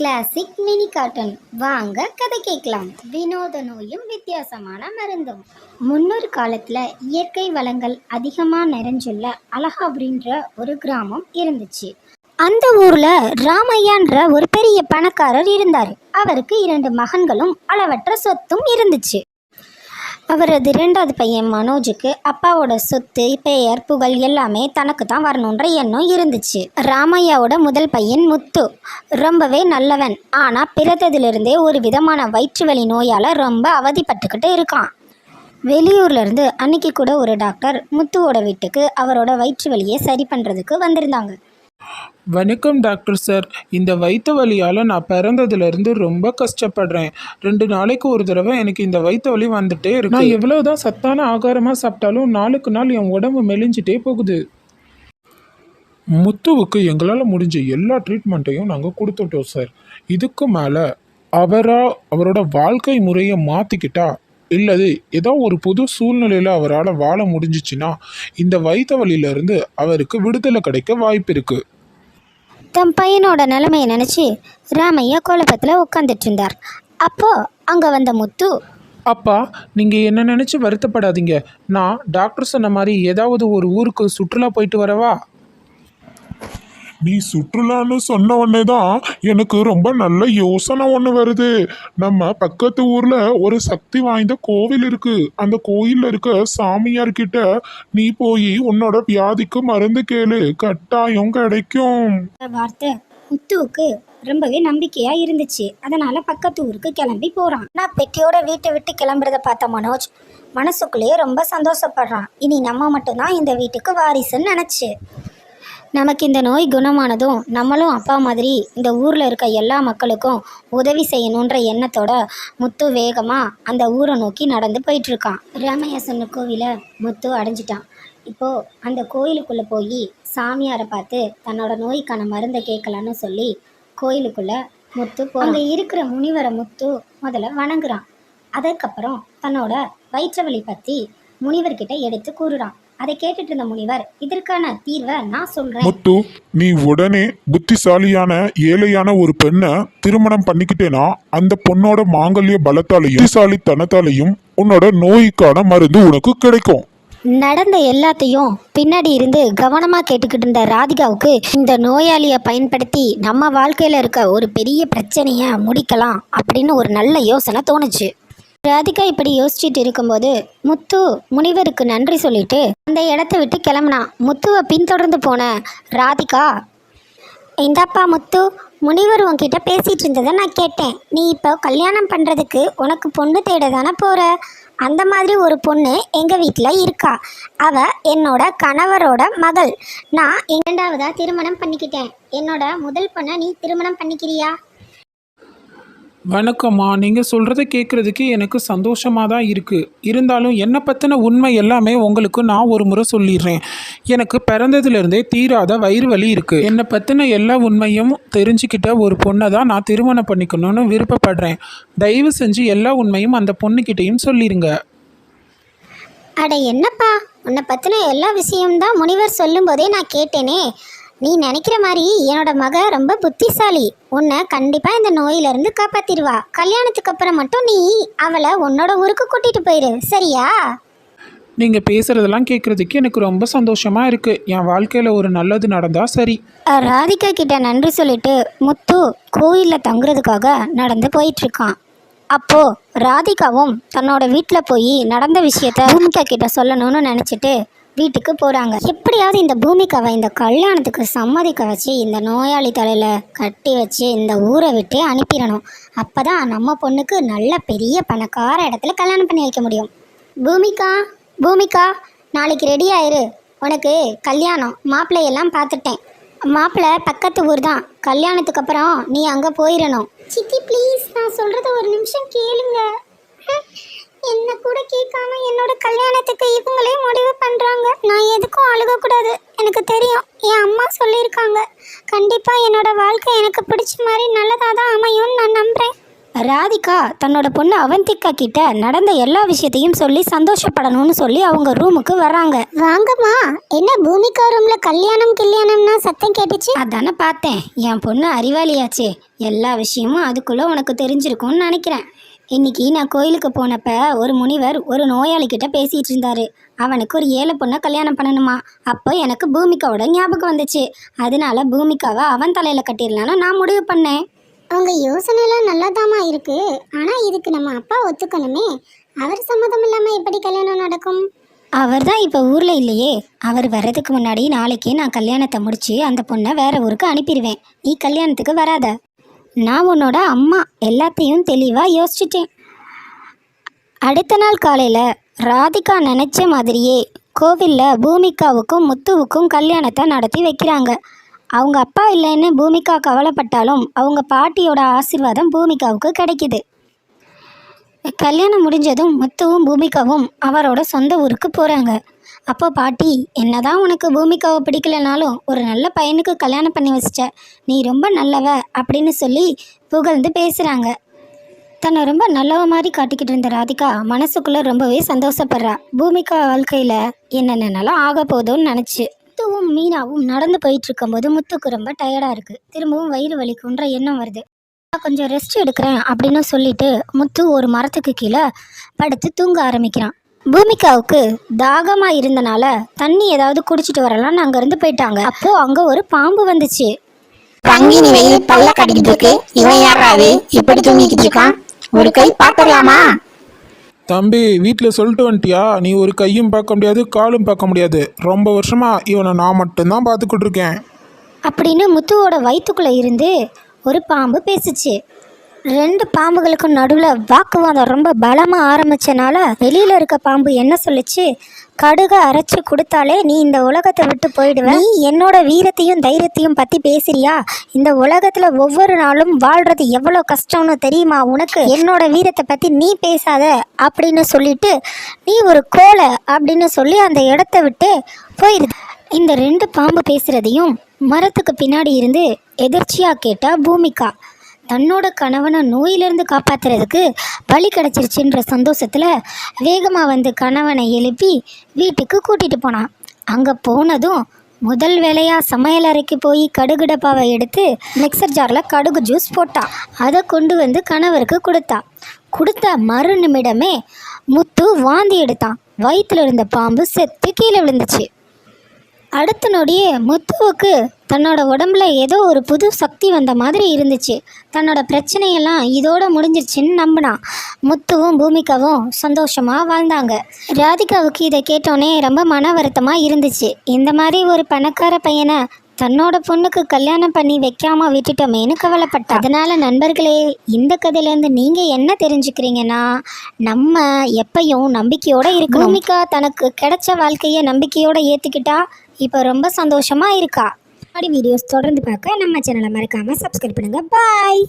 Classic mini cotton வாங்க கதை கேட்கலாம். வினோத நோயும் வித்தியாசமான மருந்தும். முன்னொரு காலத்தில் இயற்கை வளங்கள் அதிகமாக நிறைஞ்சுள்ள அலகாபுரின்ற ஒரு கிராமம் இருந்துச்சு. அந்த ஊரில் ராமையான்ற ஒரு பெரிய பணக்காரர் இருந்தார். அவருக்கு இரண்டு மகன்களும் அளவற்ற சொத்தும் இருந்துச்சு. அவரது இரண்டாவது பையன் மனோஜுக்கு அப்பாவோட சொத்து பெயர் புகழ் எல்லாமே தனக்கு தான் வரணுன்ற எண்ணம் இருந்துச்சு. ராமையாவோட முதல் பையன் முத்து. ரொம்பவே நல்லவன். ஆனால் பிறந்ததிலிருந்தே ஒரு விதமான வயிற்று வலி நோயால் ரொம்ப அவதிப்பட்டுக்கிட்டு இருக்கான். வெளியூர்லேருந்து அன்னைக்கு கூட ஒரு டாக்டர் முத்துவோட வீட்டுக்கு அவரோட வயிற்று வலியை சரி பண்ணுறதுக்கு வந்திருந்தாங்க. வணக்கம் டாக்டர் சார். இந்த வயிற்று வலியால் நான் பிறந்ததுலேருந்து ரொம்ப கஷ்டப்படுறேன். ரெண்டு நாளைக்கு ஒரு தடவை எனக்கு இந்த வயிற்று வலி வந்துட்டே இருக்கு. நான் எவ்வளோதான் சத்தான ஆகாரமாக சாப்பிட்டாலும் நாளுக்கு நாள் என் உடம்பு மெலிஞ்சிட்டே போகுது. முத்துவுக்கு எங்களால் முடிஞ்ச எல்லா ட்ரீட்மெண்ட்டையும் நாங்கள் கொடுத்துட்டோம் சார். இதுக்கு மேலே அவரா அவரோட வாழ்க்கை முறையை மாற்றிக்கிட்டா இல்லது ஏதோ ஒரு புது சூழ்நிலையில் அவரால் வாழ முடிஞ்சிச்சுன்னா இந்த வயிற்று வலியிலேருந்து அவருக்கு விடுதலை கிடைக்க வாய்ப்பு இருக்குது தன் பையனோட நிலைமையை நினச்சி ராமையா குழப்பத்தில் உட்காந்துட்டு இருந்தார் அப்போது அங்கே வந்த முத்து அப்பா நீங்கள் என்ன நினச்சி வருத்தப்படாதீங்க. நான் டாக்டர் சொன்ன மாதிரி ஏதாவது ஒரு ஊருக்கு சுற்றுலா போயிட்டு வரவா? நீ சுற்றுலான்னு சொன்ன உடனே தான் எனக்கு ரொம்ப நல்ல யோசனை ஒன்று வருது. நம்ம பக்கத்து ஊரில் ஒரு சக்தி வாய்ந்த கோவில் இருக்கு. அந்த கோயிலில் இருக்க சாமியார்கிட்ட நீ போய் உன்னோட வியாதிக்கு மருந்து கேளு. கட்டாயம் கிடைக்கும். இந்த வார்த்தை முத்துவுக்கு ரொம்பவே நம்பிக்கையா இருந்துச்சு. அதனால பக்கத்து ஊருக்கு கிளம்பி போறான். நான் பெட்டியோட வீட்டை விட்டு கிளம்புறத பார்த்த மனோஜ் மனசுக்குள்ளேயே ரொம்ப சந்தோஷப்படுறான். இனி நம்ம மட்டும்தான் இந்த வீட்டுக்கு வாரிசுன்னு நினைச்சு. நமக்கு இந்த நோய் குணமானதும் நம்மளும் அப்பா மாதிரி இந்த ஊரில் இருக்க எல்லா மக்களுக்கும் உதவி செய்யணுன்ற எண்ணத்தோட முத்து வேகமாக அந்த ஊரை நோக்கி நடந்து போயிட்டுருக்கான். ராமையா சொன்ன கோவிலை முத்து அடைஞ்சிட்டான். இப்போது அந்த கோயிலுக்குள்ளே போய் சாமியாரை பார்த்து தன்னோட நோய்க்கான மருந்தை கேட்கலான்னு சொல்லி கோயிலுக்குள்ளே முத்து போ அங்கே இருக்கிற முனிவரை முத்து முதல்ல வணங்குறான். அதுக்கப்புறம் தன்னோட வயிற்று வலி பற்றி முனிவர்கிட்ட எடுத்து கூறுறான். அதை கேட்டுட்டு இருந்த முனிவர் இதற்கான தீர்வை நான் சொல்கிறேன் முத்து நீ உடனே புத்திசாலியான ஏழையான ஒரு பெண்ணை திருமணம் பண்ணிக்கிட்டேனா? அந்த பொண்ணோட மாங்கல்ய பலத்தாலையும் புத்திசாலித்தனத்தாலையும் உன்னோட நோய்க்கான மருந்து உனக்கு கிடைக்கும். நடந்த எல்லாத்தையும் பின்னாடி இருந்து கவனமாக கேட்டுக்கிட்டு இருந்த ராதிகாவுக்கு இந்த நோயாளியை பயன்படுத்தி நம்ம வாழ்க்கையில் இருக்க ஒரு பெரிய பிரச்சனையை முடிக்கலாம் அப்படின்னு ஒரு நல்ல யோசனை தோணுச்சு. ராதிகா இப்படி யோசிச்சுட்டு இருக்கும்போது முத்து முனிவருக்கு நன்றி சொல்லிட்டு அந்த இடத்த விட்டு கிளம்புனான் முத்துவை பின்தொடர்ந்து போன ராதிகா இந்தாப்பா முத்து முனிவர் உன்கிட்ட பேசிகிட்டு இருந்ததை நான் கேட்டேன். நீ இப்போ கல்யாணம் பண்ணுறதுக்கு உனக்கு பொண்ணு தேட தானே போகிற அந்த மாதிரி ஒரு பொண்ணு எங்கள் வீட்டில் இருக்கா? அவ என்னோட கணவரோட மகள். நான் இரண்டாவதாக திருமணம் பண்ணிக்கிட்டேன். என்னோட முதல் பொண்ணை நீ திருமணம் பண்ணிக்கிறியா? வணக்கம்மா. நீங்கள் சொல்கிறத கேட்குறதுக்கு எனக்கு சந்தோஷமாக தான் இருக்குது இருந்தாலும் என்னை பற்றின உண்மை எல்லாமே உங்களுக்கு நான் ஒரு முறை சொல்லிடுறேன். எனக்கு பிறந்ததுலேருந்தே தீராத வயிறு வலி இருக்குது என்னை பற்றின எல்லா உண்மையும் தெரிஞ்சுக்கிட்ட ஒரு பொண்ணை தான் நான் திருமணம் பண்ணிக்கணும்னு விருப்பப்படுறேன். தயவு செஞ்சு எல்லா உண்மையும் அந்த பொண்ணுக்கிட்டேயும் சொல்லிடுங்க அட என்னப்பா. உன்னை பற்றின எல்லா விஷயம்தான் முனிவர் சொல்லும்போதே நான் கேட்டேனே. நீ நினைக்கிற மாதிரி என்னோட மக ரொம்ப புத்திசாலி. உன்னை கண்டிப்பாக இந்த நோயிலிருந்து காப்பாத்திடுவா. கல்யாணத்துக்கு அப்புறம் மட்டும் நீ அவளை உன்னோட ஊருக்கு கூட்டிட்டு போயிரு. சரியா? நீங்கள் பேசுகிறதெல்லாம் கேட்குறதுக்கு எனக்கு ரொம்ப சந்தோஷமாக இருக்குது என் வாழ்க்கையில் ஒரு நல்லது நடந்தால் சரி. ராதிகா கிட்ட நன்றி சொல்லிட்டு முத்து கோயிலில் தங்குறதுக்காக நடந்து போயிட்டு இருக்கான் அப்போ ராதிகாவும் தன்னோட வீட்டில் போய் நடந்த விஷயத்த பூமிகா கிட்ட சொல்லணும்னு நினச்சிட்டு வீட்டுக்கு போகிறாங்க எப்படியாவது இந்த பூமிக்காவை இந்த கல்யாணத்துக்கு சம்மதிக்க வச்சு இந்த நோயாளி தலையில் கட்டி வச்சு இந்த ஊரை விட்டு அனுப்பிடணும். அப்போ தான் நம்ம பொண்ணுக்கு நல்ல பெரிய பணக்கார இடத்துல கல்யாணம் பண்ணி வைக்க முடியும். பூமிகா பூமிகா நாளைக்கு ரெடி ஆயிரு. உனக்கு கல்யாணம். மாப்பிள்ளையெல்லாம் பார்த்துட்டேன். மாப்பிள்ளை பக்கத்து ஊர் தான். கல்யாணத்துக்கு அப்புறம் நீ அங்கே போயிடணும். சித்தி ப்ளீஸ் நான் சொல்கிறத ஒரு நிமிஷம் கேளுங்க. என்ன கூட கேட்காம என்னோட கல்யாணத்துக்கு இவங்களே முடிவு பண்ணுறாங்க நான் எதுக்கும் அழுகக்கூடாது. எனக்கு தெரியும். என் அம்மா சொல்லியிருக்காங்க. கண்டிப்பாக என்னோட வாழ்க்கை எனக்கு பிடிச்ச மாதிரி நல்லதாக தான் அமையும்னு நான் நம்புகிறேன் ராதிகா தன்னோட பொண்ணு அவந்திகா கிட்ட நடந்த எல்லா விஷயத்தையும் சொல்லி சந்தோஷப்படணும்னு சொல்லி அவங்க ரூமுக்கு வராங்க வாங்கம்மா. என்ன பூமிகா ரூம்ல கல்யாணம் கல்யாணம்னா சத்தம் கேட்டுச்சு? அதானே பார்த்தேன். என் பொண்ணு அறிவாளியாச்சே. எல்லா விஷயமும் அதுக்குள்ளே உனக்கு தெரிஞ்சிருக்கும்னு நினைக்கிறேன். இன்னைக்கு நான் கோயிலுக்கு போனப்ப ஒரு முனிவர் ஒரு நோயாளிகிட்ட பேசிட்டு இருந்தாரு அவனுக்கு ஒரு ஏழை பொண்ணை கல்யாணம் பண்ணணுமா? அப்போ எனக்கு பூமிகாவோட ஞாபகம் வந்துச்சு. அதனால பூமிகாவை அவன் தலையில கட்டிடலான்னு நான் முடிவு பண்ணேன். உங்க யோசனை எல்லாம் நல்லாதாம்மா இருக்கு. ஆனா இதுக்கு நம்ம அப்பா ஒத்துக்கணுமே. அவர் சம்மதம் இல்லாம எப்படி கல்யாணம் நடக்கும்? அவர் தான் இப்போ ஊரில் இல்லையே. அவர் வர்றதுக்கு முன்னாடி நாளைக்கே நான் கல்யாணத்தை முடிச்சு அந்த பொண்ணை வேற ஊருக்கு அனுப்பிடுவேன். நீ கல்யாணத்துக்கு வராத. நான் உன்னோட அம்மா எல்லாத்தையும் தெளிவாக யோசிச்சிட்டேன். அடுத்த நாள் காலையில் ராதிகா நினச்ச மாதிரியே கோவிலில் பூமிகாவுக்கும் முத்துவுக்கும் கல்யாணத்தை நடத்தி வைக்கிறாங்க. அவங்க அப்பா இல்லைன்னு பூமிகா கவலைப்பட்டாலும் அவங்க பாட்டியோட ஆசிர்வாதம் பூமிகாவுக்கு கிடைக்கிது. கல்யாணம் முடிஞ்சதும் முத்துவும் பூமிகாவும் அவரோட சொந்த ஊருக்கு போகிறாங்க அப்போ பாட்டி என்னதான் உனக்கு பூமிகாவை பிடிக்கலனாலும் ஒரு நல்ல பையனுக்கு கல்யாணம் பண்ணி வச்சிட்ட. நீ ரொம்ப நல்லவ அப்படின்னு சொல்லி புகழ்ந்து பேசுகிறாங்க தன்னை ரொம்ப நல்லவ மாதிரி காட்டிக்கிட்டு இருந்த ராதிகா மனசுக்குள்ளே ரொம்பவே சந்தோஷப்படுறா. பூமிகா வாழ்க்கையில் என்னென்னலாம் ஆக போதும்னு நினச்சி. முத்துவும் மீனாவும் நடந்து போயிட்டு இருக்கும்போது முத்துக்கு ரொம்ப டயர்டாக இருக்குது திரும்பவும் வயிறு வலிக்குன்ற எண்ணம் வருது. நான் கொஞ்சம் ரெஸ்ட் எடுக்கிறேன் அப்படின்னு சொல்லிட்டு முத்து ஒரு மரத்துக்கு கீழே படுத்து தூங்க ஆரம்பிக்கிறான். பூமிகாவுக்கு தாகமாக இருந்தனால தண்ணி ஏதாவது குடிச்சிட்டு வரலாம்னு அங்கேருந்து போயிட்டாங்க. அப்போ அங்கே ஒரு பாம்பு வந்துச்சு. பங்கினி வெயில் பல்ல கடிக்கிட்டு இருக்கு இவன் யாராவது இப்படி தூங்கிக்கிட்டு இருக்கான். ஒரு கை பாத்துடலாமா தம்பி வீட்டில் சொல்லிட்டு வந்துட்டியா? நீ ஒரு கையும் பார்க்க முடியாது காலும் பார்க்க முடியாது. ரொம்ப வருஷமா இவனை நான் மட்டும்தான் பார்த்துக்கிட்டு இருக்கேன். அப்படின்னு முத்துவோட வயிற்றுக்குள்ளே இருந்து ஒரு பாம்பு பேசுச்சு. ரெண்டு பாம்புகளுக்கும் நடுவில் வாக்குவாதம் ரொம்ப பலமாக ஆரம்பிச்சனால வெளியில் இருக்க பாம்பு என்ன சொல்லுச்சு? கடுகை அரைச்சி கொடுத்தாலே நீ இந்த உலகத்தை விட்டு போயிடுவ. நீ என்னோட வீரத்தையும் தைரியத்தையும் பற்றி பேசுறியா? இந்த உலகத்தில் ஒவ்வொரு நாளும் வாழ்றது எவ்வளோ கஷ்டம்னு தெரியுமா உனக்கு? என்னோட வீரத்தை பற்றி நீ பேசாத அப்படின்னு சொல்லிட்டு நீ ஒரு கோலை அப்படின்னு சொல்லி அந்த இடத்த விட்டு போயிடுது இந்த ரெண்டு பாம்பு பேசுகிறதையும் மரத்துக்கு பின்னாடி இருந்து எதிர்ச்சியாக கேட்டால் பூமிகா தன்னோட கணவனை நோயிலிருந்து காப்பாத்துறதுக்கு வழி கிடச்சிருச்சுன்ற சந்தோஷத்தில் வேகமாக வந்து கணவனை எழுப்பி வீட்டுக்கு கூட்டிகிட்டு போனான். அங்கே போனதும் முதல் வேலையாக சமையல் அறைக்கு போய் கடுகு டப்பாவை எடுத்து மிக்சர் ஜாரில் கடுகு ஜூஸ் போட்டான் அதை கொண்டு வந்து கணவருக்கு கொடுத்தா. கொடுத்த மறு நிமிடமே முத்து வாந்தி எடுத்தான். வயிற்றுல இருந்த பாம்பு செத்து கீழே விழுந்துச்சு. அடுத்த நொடியே முத்துவுக்கு தன்னோட உடம்புல ஏதோ ஒரு புது சக்தி வந்த மாதிரி இருந்துச்சு. தன்னோட பிரச்சனையெல்லாம் இதோட முடிஞ்சிருச்சுன்னு நம்பினான் முத்துவும் பூமிகாவும் சந்தோஷமாக வாழ்ந்தாங்க. ராதிகாவுக்கு இதை கேட்டோன்னே ரொம்ப மன வருத்தமாக இருந்துச்சு. இந்த மாதிரி ஒரு பணக்கார பையனை தன்னோட பொண்ணுக்கு கல்யாணம் பண்ணி வைக்காம விட்டுட்டோமேனு கவலைப்பட்டா. அதனால நண்பர்களே இந்த கதையிலேருந்து நீங்கள் என்ன தெரிஞ்சுக்கிறீங்கன்னா நம்ம எப்பயும் நம்பிக்கையோட இருக்கணும். பூமிகா தனக்கு கிடைச்ச வாழ்க்கையை நம்பிக்கையோட ஏற்றுக்கிட்டா இப்போ ரொம்ப சந்தோஷமாக இருக்கா? அப்படி வீடியோஸ் தொடர்ந்து பார்க்க நம்ம சேனலை மறக்காமல் சப்ஸ்கிரைப் பண்ணுங்கள் பாய்